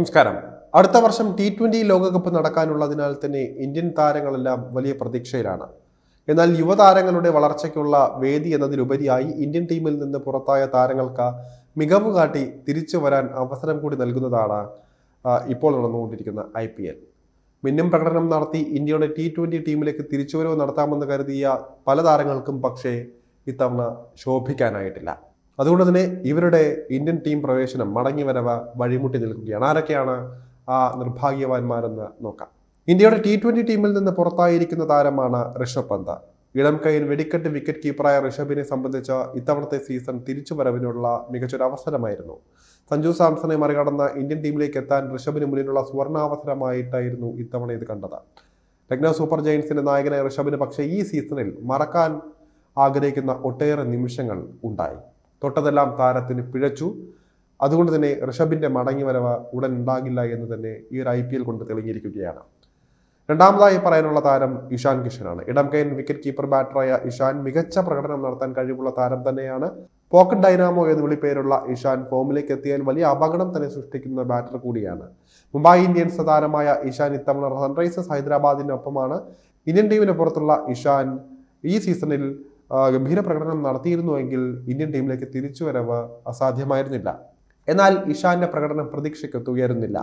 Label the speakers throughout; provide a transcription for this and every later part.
Speaker 1: നമസ്കാരം. അടുത്ത വർഷം ടി ട്വന്റി ലോകകപ്പ് നടക്കാനുള്ളതിനാൽ തന്നെ ഇന്ത്യൻ താരങ്ങളെല്ലാം വലിയ പ്രതീക്ഷയിലാണ്. എന്നാൽ യുവതാരങ്ങളുടെ വളർച്ചയ്ക്കുള്ള വേദി എന്നതിലുപരിയായി ഇന്ത്യൻ ടീമിൽ നിന്ന് പുറത്തായ താരങ്ങൾക്ക് മികവ് കാട്ടി തിരിച്ചു വരാൻ അവസരം കൂടി നൽകുന്നതാണ് ഇപ്പോൾ നടന്നുകൊണ്ടിരിക്കുന്ന ഐ പി എൽ മിന്നും പ്രകടനം നടത്തി ഇന്ത്യയുടെ ടി ട്വന്റി ടീമിലേക്ക് തിരിച്ചുവരവ് നടത്താമെന്ന് കരുതിയ പല താരങ്ങൾക്കും പക്ഷേ ഇത്തവണ ശോഭിക്കാനായിട്ടില്ല. അതുകൊണ്ട് തന്നെ ഇവരുടെ ഇന്ത്യൻ ടീം പ്രവേശനം മടങ്ങി വരവ് വഴിമുട്ടി നിൽക്കുകയാണ്. ആരൊക്കെയാണ് ആ നിർഭാഗ്യവാന്മാരെന്ന് നോക്കാം. ഇന്ത്യയുടെ ടി ട്വന്റി ടീമിൽ നിന്ന് പുറത്തായിരിക്കുന്ന താരമാണ് ഋഷഭ് പന്ത്. ഇടം കൈയിൽ വെടിക്കെട്ട് വിക്കറ്റ് കീപ്പറായ ഋഷഭിനെ സംബന്ധിച്ച ഇത്തവണത്തെ സീസൺ തിരിച്ചുവരവിനുള്ള മികച്ചൊരു അവസരമായിരുന്നു. സഞ്ജു സാംസണെ മറികടന്ന ഇന്ത്യൻ ടീമിലേക്ക് എത്താൻ ഋഷഭിന് മുന്നിലുള്ള സുവർണാവസരമായിട്ടായിരുന്നു ഇത്തവണ ഇത് കണ്ടത്. ലക്നൗ സൂപ്പർ ജയൻസിന്റെ നായകനായ ഋഷഭിന് പക്ഷേ ഈ സീസണിൽ മറക്കാൻ ആഗ്രഹിക്കുന്ന ഒട്ടേറെ നിമിഷങ്ങൾ ഉണ്ടായി. തൊട്ടതെല്ലാം താരത്തിന് പിഴച്ചു. അതുകൊണ്ട് തന്നെ ഋഷഭിന്റെ മടങ്ങി വരവ് ഉടൻ ഉണ്ടാകില്ല എന്ന് തന്നെ ഈ ഒരു ഐ പി എൽ കൊണ്ട് തെളിഞ്ഞിരിക്കുകയാണ്. രണ്ടാമതായി പറയാനുള്ള താരം ഇഷാൻ കിഷനാണ്. ഇടം കൈൻ വിക്കറ്റ് കീപ്പർ ബാറ്ററായ ഇഷാൻ മികച്ച പ്രകടനം നടത്താൻ കഴിവുള്ള താരം തന്നെയാണ്. പോക്കറ്റ് ഡൈനാമോ എന്ന് വിളിപ്പേരുള്ള ഇഷാൻ ഫോമിലേക്ക് എത്തിയാൽ വലിയ അപകടം തന്നെ സൃഷ്ടിക്കുന്ന ബാറ്റർ കൂടിയാണ്. മുംബൈ ഇന്ത്യൻസ് താരമായ ഇഷാൻ ഇത്തവണ സൺറൈസേഴ്സ് ഹൈദരാബാദിനൊപ്പമാണ്. ഇന്ത്യൻ ടീമിന് പുറത്തുള്ള ഇഷാൻ ഈ സീസണിൽ ഗംഭീര പ്രകടനം നടത്തിയിരുന്നുവെങ്കിൽ ഇന്ത്യൻ ടീമിലേക്ക് തിരിച്ചു വരവ് അസാധ്യമായിരുന്നില്ല. എന്നാൽ ഇഷാന്റെ പ്രകടനം പ്രതീക്ഷയ്ക്കൊത്ത് ഉയരുന്നില്ല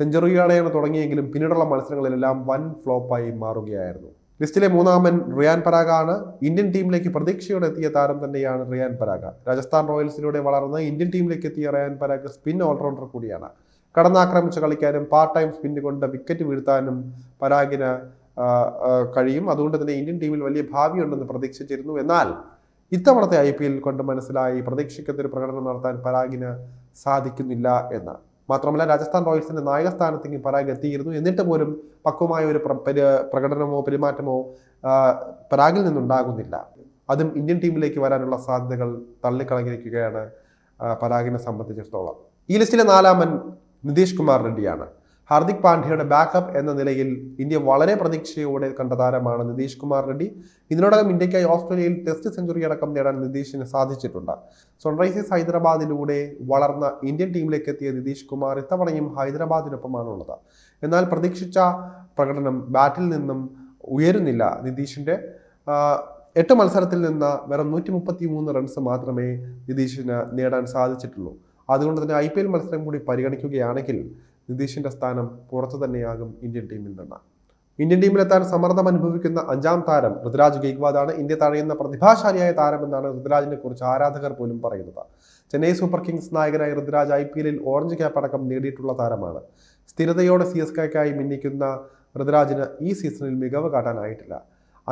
Speaker 1: സെഞ്ചുറിയോടെയാണ് തുടങ്ങിയെങ്കിലും പിന്നീടുള്ള മത്സരങ്ങളിലെല്ലാം വൻ ഫ്ലോപ്പായി മാറുകയായിരുന്നു. ലിസ്റ്റിലെ മൂന്നാമൻ റിയാൻ പരാഗ ആണ് ഇന്ത്യൻ ടീമിലേക്ക് പ്രതീക്ഷയോടെ എത്തിയ താരം തന്നെയാണ് റിയാൻ പരാഗ. രാജസ്ഥാൻ റോയൽസിലൂടെ വളർന്ന് ഇന്ത്യൻ ടീമിലേക്ക് എത്തിയ റിയാൻ പരാഗ് സ്പിൻ ഓൾറൗണ്ടർ കൂടിയാണ്. കടന്നാക്രമിച്ച് കളിക്കാനും പാർട്ട് ടൈം സ്പിന്നുകൊണ്ട് വിക്കറ്റ് വീഴ്ത്താനും പരാഗിന് കഴിയും. അതുകൊണ്ട് തന്നെ ഇന്ത്യൻ ടീമിൽ വലിയ ഭാവിയുണ്ടെന്ന് പ്രതീക്ഷിച്ചിരുന്നു. എന്നാൽ ഇത്തവണത്തെ ഐ പി എൽ കൊണ്ട് മനസ്സിലായി പ്രതീക്ഷിക്കത്തൊരു പ്രകടനം നടത്താൻ പരാഗിന് സാധിക്കുന്നില്ല എന്ന്. മാത്രമല്ല രാജസ്ഥാൻ റോയൽസിന്റെ നായക സ്ഥാനത്തേക്ക് പരാഗ് എത്തിയിരുന്നു. എന്നിട്ട് പോലും പക്വമായ ഒരു പ്രകടനമോ പെരുമാറ്റമോ പരാഗിൽ നിന്നുണ്ടാകുന്നില്ല. അതും ഇന്ത്യൻ ടീമിലേക്ക് വരാനുള്ള സാധ്യതകൾ തള്ളിക്കളഞ്ഞിരിക്കുകയാണ് പരാഗിനെ സംബന്ധിച്ചിടത്തോളം. ഈ ലിസ്റ്റിലെ നാലാമൻ നിതീഷ് കുമാർ റെഡ്ഡിയാണ്. ഹാർദിക് പാണ്ഡ്യയുടെ ബാക്കപ്പ് എന്ന നിലയിൽ ഇന്ത്യ വളരെ പ്രതീക്ഷയോടെ കണ്ട താരമാണ് നിതീഷ് കുമാർ റെഡ്ഡി. ഇതിനോടകം ഇന്ത്യക്കായി ഓസ്ട്രേലിയയിൽ ടെസ്റ്റ് സെഞ്ചുറി അടക്കം നേടാൻ നിതീഷിന് സാധിച്ചിട്ടുണ്ട്. സൺറൈസേഴ്സ് ഹൈദരാബാദിലൂടെ വളർന്ന ഇന്ത്യൻ ടീമിലേക്ക് എത്തിയ നിതീഷ് കുമാർ ഇത്തവണയും ഹൈദരാബാദിനൊപ്പമാണുള്ളത്. എന്നാൽ പ്രതീക്ഷിച്ച പ്രകടനം ബാറ്റിൽ നിന്നും ഉയരുന്നില്ല നിതീഷിന്റെ. ആ, എട്ട് മത്സരത്തിൽ നിന്ന് വെറും നൂറ്റി മുപ്പത്തി മൂന്ന് റൺസ് മാത്രമേ നിതീഷിന് നേടാൻ സാധിച്ചിട്ടുള്ളൂ. അതുകൊണ്ട് തന്നെ ഐ പി എൽ മത്സരം കൂടി പരിഗണിക്കുകയാണെങ്കിൽ നിതീഷിന്റെ സ്ഥാനം പുറത്തു തന്നെയാകും ഇന്ത്യൻ ടീമിൽ നിന്ന്. ഇന്ത്യൻ ടീമിലെത്താൻ സമ്മർദ്ദം അനുഭവിക്കുന്ന അഞ്ചാം താരം ഋതുരാജ് ഗെയ്ക്വാദാണ് ഇന്ത്യ തഴയുന്ന പ്രതിഭാശാലിയായ താരമെന്നാണ് ഋതുരാജിനെ കുറിച്ച് ആരാധകർ പോലും പറയുന്നത്. ചെന്നൈ സൂപ്പർ കിങ്സ് നായകനായ ഋതുരാജ് ഐ പി എല്ലിൽ ഓറഞ്ച് ക്യാപ്പ് അടക്കം നേടിയിട്ടുള്ള താരമാണ്. സ്ഥിരതയോടെ സി എസ് കെക്കായി മിന്നിക്കുന്ന ഋതുരാജിന് ഈ സീസണിൽ മികവ് കാട്ടാനായിട്ടില്ല.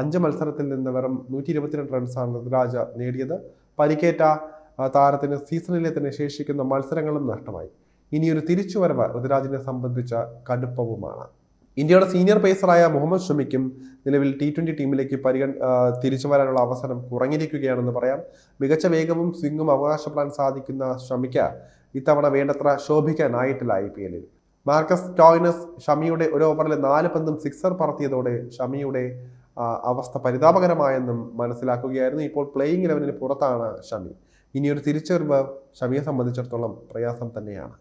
Speaker 1: അഞ്ച് മത്സരത്തിൽ നിന്ന് വെറും നൂറ്റി ഇരുപത്തിരണ്ട് റൺസാണ് ഋതുരാജ് നേടിയത്. പരിക്കേറ്റ താരത്തിന് സീസണിലെ തന്നെ ശേഷിക്കുന്ന മത്സരങ്ങളും നഷ്ടമായി. ഇനിയൊരു തിരിച്ചുവരവ് ഋതുരാജിനെ സംബന്ധിച്ച കടുപ്പവുമാണ്. ഇന്ത്യയുടെ സീനിയർ പേസറായ മുഹമ്മദ് ഷമിക്കും നിലവിൽ ടി ട്വന്റി ടീമിലേക്ക് പരിഗൺ തിരിച്ചു വരാനുള്ള അവസരം കുറഞ്ഞിരിക്കുകയാണെന്ന് പറയാം. മികച്ച വേഗവും സ്വിങ്ങും അവകാശപ്പെടാൻ സാധിക്കുന്ന ഷമിക്ക് ഇത്തവണ വേണ്ടത്ര ശോഭിക്കാനായിട്ടില്ല ഐ പി എല്ലിൽ. മാർക്കസ് ടോയിനസ് ഷമിയുടെ ഒരു ഓവറിൽ നാല് പന്തും സിക്സർ പറത്തിയതോടെ ഷമിയുടെ അവസ്ഥ പരിതാപകരമായെന്നും മനസ്സിലാക്കുകയായിരുന്നു. ഇപ്പോൾ പ്ലേയിങ് ഇലവനിന് പുറത്താണ് ഷമി. ഇനിയൊരു തിരിച്ചറിവ് ഷമിയെ സംബന്ധിച്ചിടത്തോളം പ്രയാസം തന്നെയാണ്.